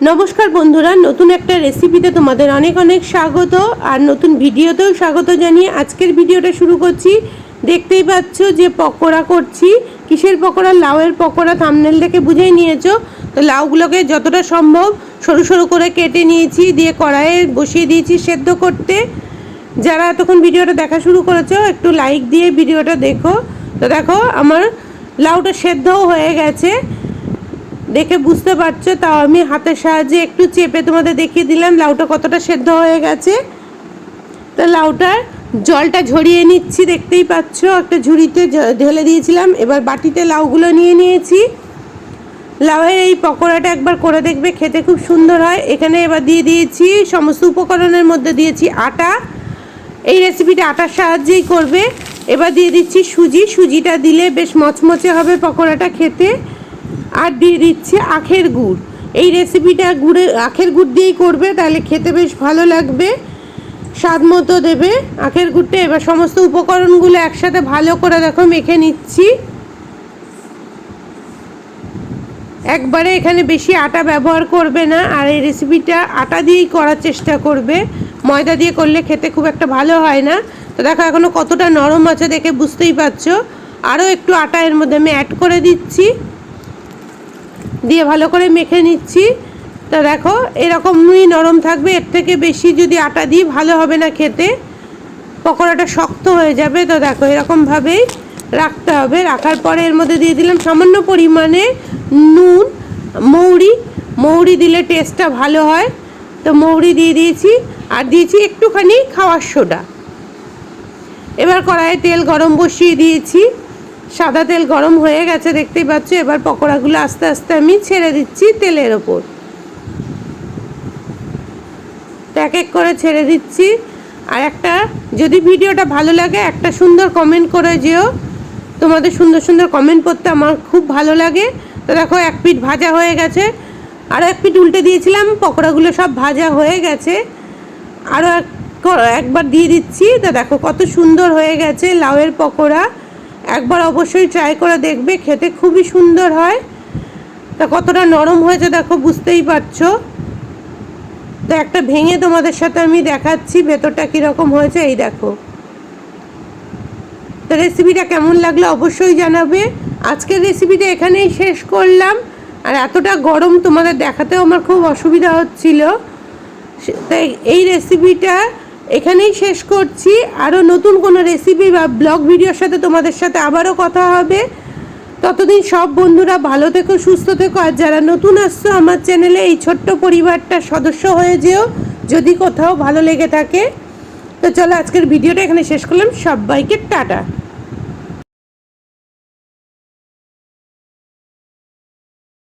নমস্কার বন্ধুরা, নতুন একটা রেসিপিতে তোমাদের অনেক অনেক স্বাগত আর নতুন ভিডিওতেও স্বাগত জানিয়ে আজকের ভিডিওটা শুরু করছি। দেখতেই পাচ্ছ যে পকোড়া করছি। কিসের পকোড়া? লাউয়ের পকোড়া। থামনেল দেখে বুঝেই নিয়েছো। তো লাউগুলোকে যতটা সম্ভব সরু সরু করে কেটে নিয়েছি, দিয়ে কড়াইয়ে বসিয়ে দিয়েছি সেদ্ধ করতে। যারা এতক্ষণ ভিডিওটা দেখা শুরু করেছ, একটু লাইক দিয়ে ভিডিওটা দেখো। তো দেখো, আমার লাউটা সেদ্ধও হয়ে গেছে। দেখে বুঝতে পারছ, তাও আমি হাতের সাহায্যে একটু চেপে তোমাদের দেখিয়ে দিলাম লাউটা কতটা সেদ্ধ হয়ে গেছে। তো লাউটার জলটা ঝরিয়ে নিচ্ছি, দেখতেই পাচ্ছ, একটা ঝুড়িতে ঢেলে দিয়েছিলাম, এবার বাটিতে লাউগুলো নিয়ে নিয়েছি। লাউয়ের এই পকোড়াটা একবার করে দেখবে, খেতে খুব সুন্দর হয়। এখানে এবার দিয়ে দিয়েছি সমস্ত উপকরণের মধ্যে দিয়েছি আটা। এই রেসিপিটা আটার সাহায্যেই করবে। এবার দিয়ে দিচ্ছি সুজি, সুজিটা দিলে বেশ মচমচে হবে পকোড়াটা খেতে। আর দিয়ে দিচ্ছি আখের গুড়। এই রেসিপিটা গুড়ে, আখের গুড় দিয়েই করবে, তাহলে খেতে বেশ ভালো লাগবে। স্বাদ মতো দেবে আখের গুড়টা। এবার সমস্ত উপকরণগুলো একসাথে ভালো করে দেখো, মেখে নিচ্ছি। একবারে এখানে বেশি আটা ব্যবহার করবে না, আর এই রেসিপিটা আটা দিয়েই করার চেষ্টা করবে। ময়দা দিয়ে করলে খেতে খুব একটা ভালো হয় না। তো দেখো এখনও কতটা নরম আছে দেখে বুঝতেই পারছ। আরও একটু আটা এর মধ্যে আমি অ্যাড করে দিচ্ছি। দিয়ে ভালো করে মেখে নিচ্ছি। তা দেখো এরকমই নরম থাকবে, এর থেকে বেশি যদি আটা দিই, ভালো হবে না খেতে। পকোড়াটা শক্ত হয়ে যাবে, তো দেখো, এরকমভাবেই রাখতে হবে। রাখার পরে এর মধ্যে দিয়ে দিলাম সামান্য পরিমাণে নুন, মৌরি। মৌরি দিলে টেস্টটা ভালো হয়। তো মৌরি দিয়ে দিয়েছি, আর দিয়েছি একটুখানি খাওয়ার সোডা। এবার কড়াইয়ে তেল গরম বসিয়ে দিয়েছি। সাদা তেল গরম হয়ে গেছে, দেখতেই পাচ্ছ, এবার পকোড়াগুলো আস্তে আস্তে আমি ছেড়ে দিচ্ছি তেলের ওপর। এক এক করে ছেড়ে দিচ্ছি। আর একটা, যদি ভিডিওটা ভালো লাগে, একটা সুন্দর কমেন্ট করে যেও। তোমাদের সুন্দর সুন্দর কমেন্ট করতে আমার খুব ভালো লাগে। তো দেখো, এক পিঠ ভাজা হয়ে গেছে। আরও এক পিঠ উল্টে দিয়েছিলাম, পকোড়াগুলো সব ভাজা হয়ে গেছে। আরও এক একবার দিয়ে দিচ্ছি। তো দেখো, কত সুন্দর হয়ে গেছে লাউয়ের পকোড়া। একবার অবশ্যই ট্রাই করে দেখবে, খেতে খুবই সুন্দর হয়। তা কতটা নরম হয়েছে দেখো, বুঝতেই পারছ। তো একটা ভেঙে তোমাদের সাথে আমি দেখাচ্ছি, ভেতরটা কীরকম হয়েছে, এই দেখো। তো রেসিপিটা কেমন লাগল অবশ্যই জানাবে। আজকের রেসিপিটা এখানেই শেষ করলাম। আর এতটা গরম তোমাদের দেখাতেও আমার খুব অসুবিধা হচ্ছিল। তাই এই রেসিপিটা এখানেই শেষ করছি। আরও নতুন কোনো রেসিপি বা ব্লগ ভিডিওর সাথে তোমাদের সাথে আবারও কথা হবে। ততদিন সব বন্ধুরা ভালো থেকো, সুস্থ থেকো। আর যারা নতুন আসছো আমার চ্যানেলে এই ছোট্ট পরিবারটার সদস্য হয়ে যেও, যদি কোথাও ভালো লেগে থাকে। তো চলো আজকের ভিডিওটা এখানে শেষ করলাম। সবাইকে টাটা।